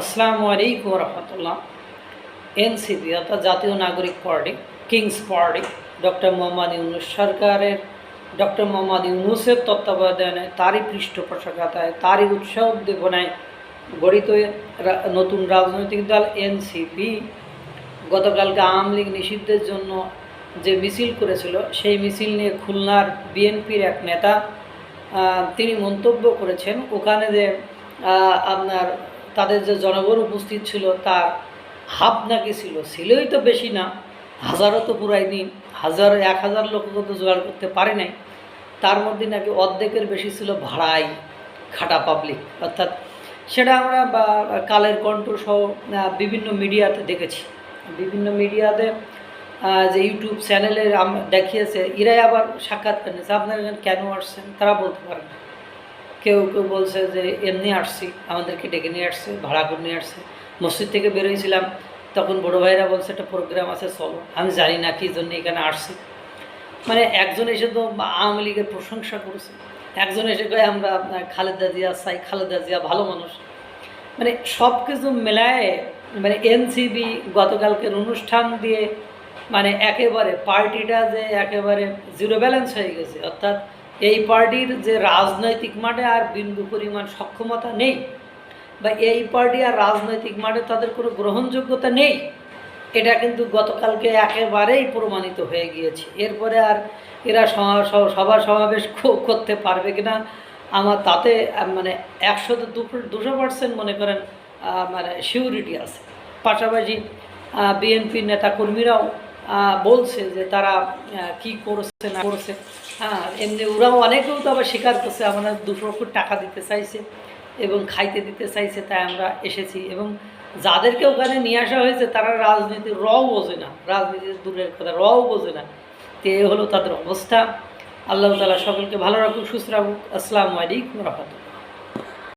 আসসালামু আলাইকুম রহমতুল্লাহ। এনসিপি অর্থাৎ জাতীয় নাগরিক party, kings party, doctor Mohammad Yunus সরকারের, ডক্টর মোহাম্মদ ইউনুসের তত্ত্বাবধানে তারই পৃষ্ঠপোষকতায়, তারই উৎসাহ উদ্দীপনায় গঠিত নতুন রাজনৈতিক দল এনসিপি। গতকালকে আওয়ামী লীগ নিষিদ্ধের জন্য যে মিছিল করেছিল, সেই মিছিল নিয়ে খুলনার বিএনপির এক নেতা তিনি মন্তব্য করেছেন। ওখানে যে আপনার তাদের যে জনগণ উপস্থিত ছিল, তার হাফ নাকি ছিল? ছিলই তো বেশি না। হাজারও তো পুরাইনি। হাজার, এক হাজার লোককে তো জোগাড় করতে পারে নাই। তার মধ্যে নাকি অর্ধেকের বেশি ছিল ভাড়াই, খাটা পাবলিক অর্থাৎ সেটা আমরা বা, কালের কণ্ঠ সহ বিভিন্ন মিডিয়াতে দেখেছি। বিভিন্ন মিডিয়াতে যে ইউটিউব চ্যানেলে দেখিয়েছে, এরাই আবার সাক্ষাৎকার নিয়েছে আপনারা কেন আসছেন, তারা বলতে পারেন কেউ কেউ বলছে যে, এমনি আসছি। আমাদেরকে ডেকে নিয়ে আসছে, ভাড়া করে নিয়ে আসছে। মসজিদ থেকে বেরোয়েছিলাম তখন বড় ভাইরা বলছে, একটা প্রোগ্রাম আছে, চলো। আমি জানি না কী জন্য এখানে আসছি। মানে একজন এসে তো আওয়ামী লীগের প্রশংসা করেছে। একজন এসে কয়ে, আমরা আপনার খালেদা জিয়া চাই, খালেদা জিয়া ভালো মানুষ। মানে সব কিছু মেলায় মানে এনসিবি গতকালকের অনুষ্ঠান দিয়ে মানে একেবারে পার্টিটা যে একেবারে জিরো ব্যালেন্স হয়ে গেছে। অর্থাৎ এই পার্টির যে রাজনৈতিক মাঠে আর বিন্দু পরিমাণ সক্ষমতা নেই বা এই পার্টি আর রাজনৈতিক মাঠে তাদের কোনো গ্রহণযোগ্যতা নেই, এটা কিন্তু গতকালকে একেবারেই প্রমাণিত হয়ে গিয়েছে। এরপরে আর এরা সভা- সমাবেশ করতে পারবে কিনা, আমার তাতে মানে একশোতে দুশো দুশো পার্সেন্ট মনে করেন মানে সিউরিটি আছে। পাশাপাশি বিএনপির নেতাকর্মীরাও বলছে যে তারা কি করছে, না করছে। হ্যাঁ এমনি ওরাও অনেকেও তো আবার স্বীকার করছে, আমরা দুশো কোটি টাকা দিতে চাইছে এবং খাইতে দিতে চাইছে, তাই আমরা এসেছি। এবং যাদেরকে ওখানে নিয়ে আসা হয়েছে, তারা রাজনীতির রও বোঝে না। রাজনীতির দূরের কথা, রও বোঝে না। তো এই হলো তাদের অবস্থা। আল্লাহ তালা সকলকে ভালো রাখুক, সুস্থ রাখুক। আসসালামু আলাইকুম রহমতুল্লাহ।